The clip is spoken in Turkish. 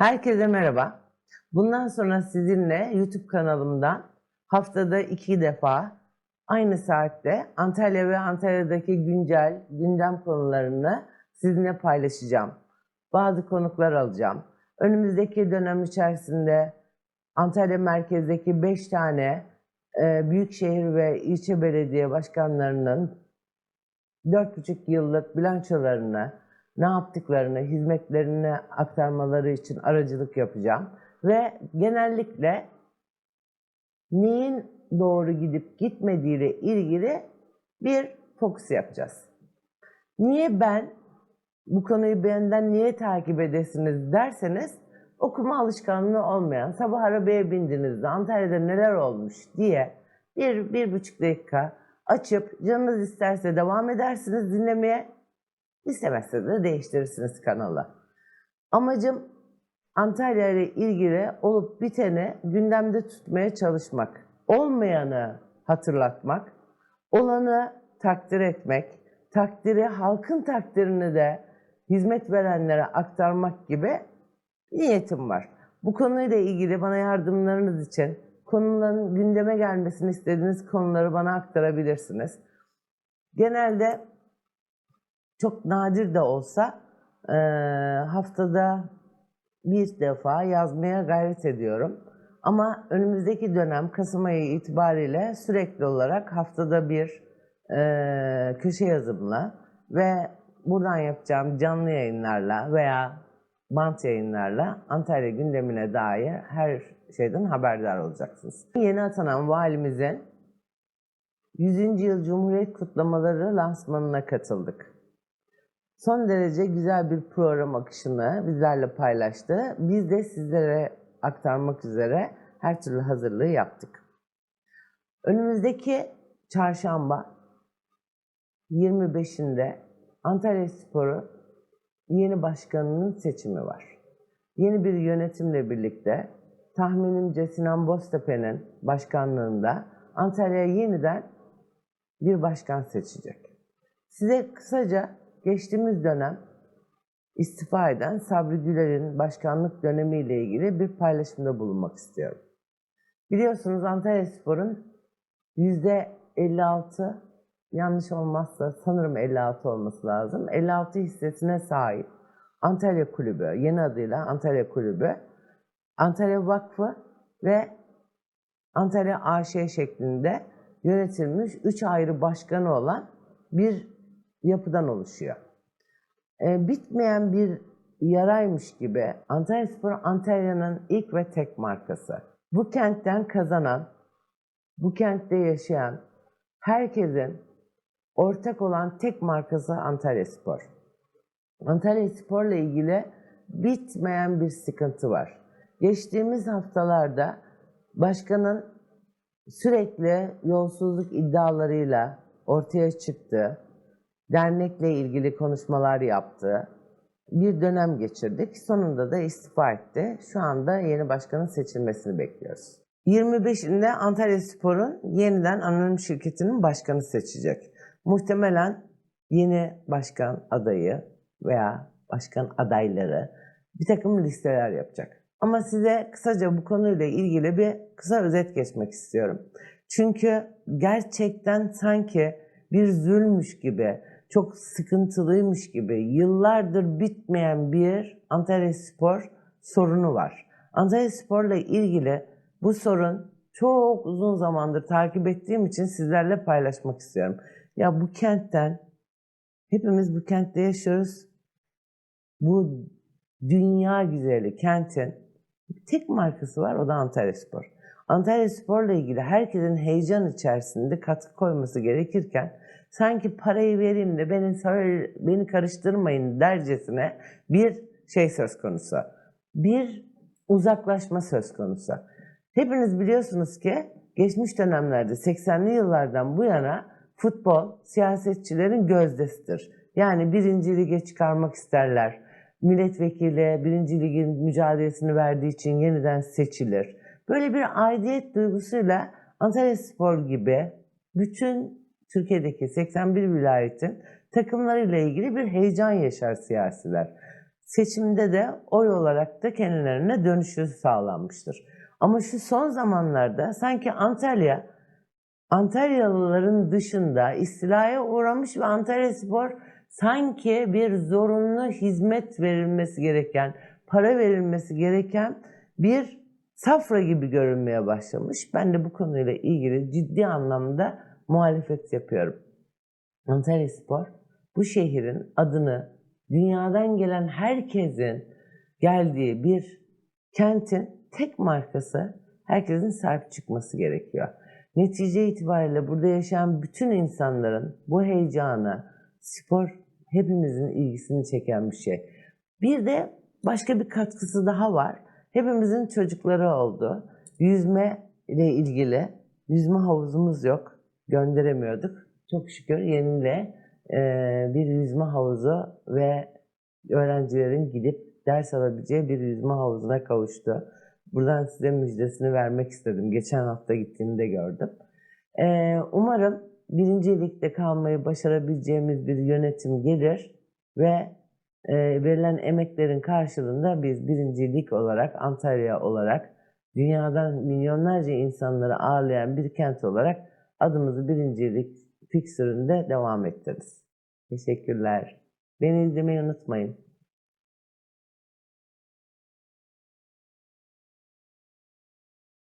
Herkese merhaba. Bundan sonra sizinle YouTube kanalımdan haftada iki defa aynı saatte Antalya ve Antalya'daki güncel gündem konularını sizinle paylaşacağım. Bazı konuklar alacağım. Önümüzdeki dönem içerisinde Antalya merkezdeki 5 tane e, büyükşehir ve ilçe belediye başkanlarının 4,5 yıllık bilançolarını, ne yaptıklarını, hizmetlerini aktarmaları için aracılık yapacağım. Ve genellikle neyin doğru gidip gitmediğiyle ilgili bir fokus yapacağız. Niye ben, bu konuyu benden niye takip edesiniz derseniz, okuma alışkanlığı olmayan, sabah arabaya bindiğinizde Antalya'da neler olmuş diye bir, bir buçuk dakika açıp canınız isterse devam edersiniz dinlemeye, istemezse de değiştirirsiniz kanalı. Amacım Antalya ile ilgili olup biteni gündemde tutmaya çalışmak. Olmayanı hatırlatmak, olanı takdir etmek, takdiri, halkın takdirini de hizmet verenlere aktarmak gibi niyetim var. Bu konuyla ilgili bana yardımlarınız için konuların gündeme gelmesini istediğiniz konuları bana aktarabilirsiniz. Genelde çok nadir de olsa eee, haftada bir defa yazmaya gayret ediyorum. Ama önümüzdeki dönem Kasım ayı itibariyle sürekli olarak haftada bir eee, köşe yazımla ve buradan yapacağım canlı yayınlarla veya bant yayınlarla Antalya gündemine dair her şeyden haberdar olacaksınız. Yeni atanan valimizin 100. yıl Cumhuriyet kutlamaları lansmanına katıldık. Son derece güzel bir program akışını bizlerle paylaştı. Biz de sizlere aktarmak üzere her türlü hazırlığı yaptık. Önümüzdeki çarşamba 25'inde Antalya Sporu yeni başkanının seçimi var. Yeni bir yönetimle birlikte tahminimce Sinan Boztepe'nin başkanlığında Antalya yeniden bir başkan seçecek. Size kısaca geçtiğimiz dönem istifa eden Sabri Güler'in başkanlık dönemiyle ilgili bir paylaşımda bulunmak istiyorum. Biliyorsunuz Antalya Spor'un %56 yanlış olmazsa sanırım 56 olması lazım. 56 hissesine sahip Antalya Kulübü, yeni adıyla Antalya Kulübü, Antalya Vakfı ve Antalya AŞ şeklinde yönetilmiş üç ayrı başkanı olan bir yapıdan oluşuyor. Ee, bitmeyen bir yaraymış gibi Antalya Spor Antalya'nın ilk ve tek markası. Bu kentten kazanan, bu kentte yaşayan herkesin ortak olan tek markası Antalya Spor. Antalya Spor'la ilgili bitmeyen bir sıkıntı var. Geçtiğimiz haftalarda başkanın sürekli yolsuzluk iddialarıyla ortaya çıktı. Dernekle ilgili konuşmalar yaptı. Bir dönem geçirdik. Sonunda da istifa etti. Şu anda yeni başkanın seçilmesini bekliyoruz. 25'inde Antalya Spor'un yeniden anonim şirketinin başkanı seçecek. Muhtemelen yeni başkan adayı veya başkan adayları bir takım listeler yapacak. Ama size kısaca bu konuyla ilgili bir kısa özet geçmek istiyorum. Çünkü gerçekten sanki bir zulmüş gibi, çok sıkıntılıymış gibi, yıllardır bitmeyen bir Antalya Spor sorunu var. Antalya Spor'la ilgili bu sorun çok uzun zamandır takip ettiğim için sizlerle paylaşmak istiyorum. Ya bu kentten, hepimiz bu kentte yaşıyoruz. Bu dünya güzeli kentin tek markası var o da Antalya Spor. Antalya Spor'la ilgili herkesin heyecan içerisinde katkı koyması gerekirken sanki parayı vereyim de beni, beni karıştırmayın dercesine bir şey söz konusu. Bir uzaklaşma söz konusu. Hepiniz biliyorsunuz ki geçmiş dönemlerde 80'li yıllardan bu yana futbol siyasetçilerin gözdesidir. Yani birinci lige çıkarmak isterler. Milletvekili birinci ligin mücadelesini verdiği için yeniden seçilir. Böyle bir aidiyet duygusuyla Antalya Spor gibi bütün Türkiye'deki 81 vilayetin takımlarıyla ilgili bir heyecan yaşar siyasiler. seçimde de oy olarak da kendilerine dönüşü sağlanmıştır. Ama şu son zamanlarda sanki Antalya, Antalyalıların dışında istilaya uğramış ve Antalya Spor sanki bir zorunlu hizmet verilmesi gereken, para verilmesi gereken bir safra gibi görünmeye başlamış. Ben de bu konuyla ilgili ciddi anlamda muhalefet yapıyorum. Antalya Spor bu şehrin adını dünyadan gelen herkesin geldiği bir kentin tek markası herkesin sahip çıkması gerekiyor. Netice itibariyle burada yaşayan bütün insanların bu heyecanı, spor hepimizin ilgisini çeken bir şey. Bir de başka bir katkısı daha var. Hepimizin çocukları oldu. Yüzme ile ilgili yüzme havuzumuz yok. Gönderemiyorduk. Çok şükür yenile e, bir yüzme havuzu ve öğrencilerin gidip ders alabileceği bir yüzme havuzuna kavuştu. Buradan size müjdesini vermek istedim. Geçen hafta gittiğimde gördüm. E, umarım birinci ligde kalmayı başarabileceğimiz bir yönetim gelir ve e, verilen emeklerin karşılığında biz birinci lig olarak, Antalya olarak dünyadan milyonlarca insanları ağırlayan bir kent olarak adımızı birinci lig fiksüründe devam ettiririz. Teşekkürler. Beni izlemeyi unutmayın.